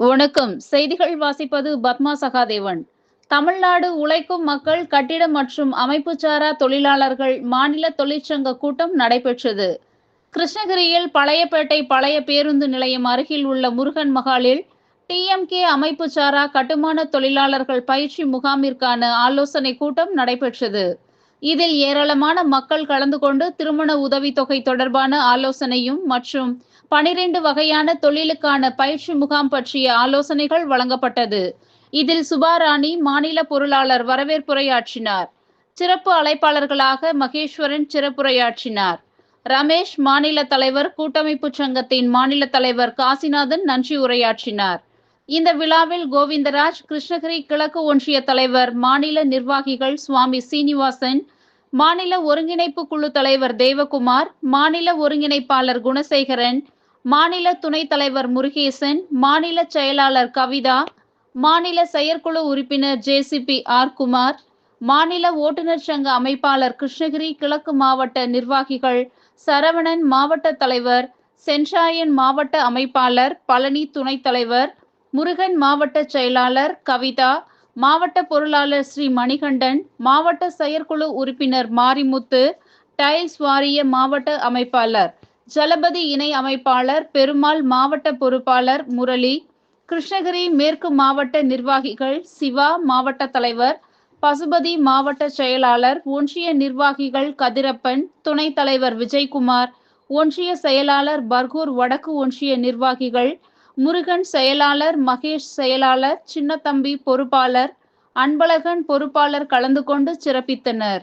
வணக்கம். செய்திகள் வாசிப்பது பத்மா சகாதேவன். தமிழ்நாடு உழைக்கும் மக்கள் கட்டிட மற்றும் அமைப்புச்சாரா தொழிலாளர்கள் மாநில தொழிற்சங்க கூட்டம் நடைபெற்றது. கிருஷ்ணகிரியில் பழையப்பேட்டை பழைய பேருந்து நிலையம் அருகில் உள்ள முருகன் மகாலில் டிஎம்கே அமைப்புச்சாரா கட்டுமான தொழிலாளர்கள் பயிற்சி முகாமிற்கான ஆலோசனை கூட்டம் நடைபெற்றது. இதில் ஏராளமான மக்கள் கலந்து கொண்டு திருமண உதவித்தொகை தொடர்பான ஆலோசனையும் மற்றும் பனிரெண்டு வகையான தொழிலுக்கான பயிற்சி முகாம் பற்றிய ஆலோசனைகள் வழங்கப்பட்டது. இதில் சுபாராணி மாநில பொருளாளர் வரவேற்புரையாற்றினார். சிறப்பு அழைப்பாளர்களாக மகேஸ்வரன் சிறப்புரையாற்றினார். ரமேஷ் மாநில தலைவர் கூட்டமைப்பு சங்கத்தின் மாநில தலைவர் காசிநாதன் நன்றி உரையாற்றினார். இந்த விழாவில் கோவிந்தராஜ் கிருஷ்ணகிரி கிழக்கு ஒன்றிய தலைவர் மாநில நிர்வாகிகள் சுவாமி சீனிவாசன் மாநில ஒருங்கிணைப்பு குழு தலைவர் தேவகுமார் மாநில ஒருங்கிணைப்பாளர் குணசேகரன் மாநில துணைத் தலைவர் முருகேசன் மாநில செயலாளர் கவிதா மாநில செயற்குழு உறுப்பினர் ஜேசிபி ஆர் குமார் மாநில ஓட்டுநர் சங்க அமைப்பாளர் கிருஷ்ணகிரி கிழக்கு மாவட்ட நிர்வாகிகள் சரவணன் மாவட்ட தலைவர் சென்றாயன் மாவட்ட அமைப்பாளர் பழனி துணைத் தலைவர் முருகன் மாவட்ட செயலாளர் கவிதா மாவட்ட பொருளாளர் ஸ்ரீ மணிகண்டன் மாவட்ட செயற்குழு உறுப்பினர் மாரிமுத்து டைல்ஸ் வாரிய மாவட்ட அமைப்பாளர் ஜலபதி இணை அமைப்பாளர் பெருமாள் மாவட்ட பொறுப்பாளர் முரளி கிருஷ்ணகிரி மேற்கு மாவட்ட நிர்வாகிகள் சிவா மாவட்ட தலைவர் பசுபதி மாவட்ட செயலாளர் ஒன்றிய நிர்வாகிகள் கதிரப்பன் துணைத் தலைவர் விஜயகுமார் ஒன்றிய செயலாளர் பர்கூர் வடக்கு ஒன்றிய நிர்வாகிகள் முருகன் செயலாளர் மகேஷ் செயலாளர் சின்னத்தம்பி பொறுப்பாளர் அன்பழகன் பொறுப்பாளர் கலந்து கொண்டு சிறப்பித்தனர்.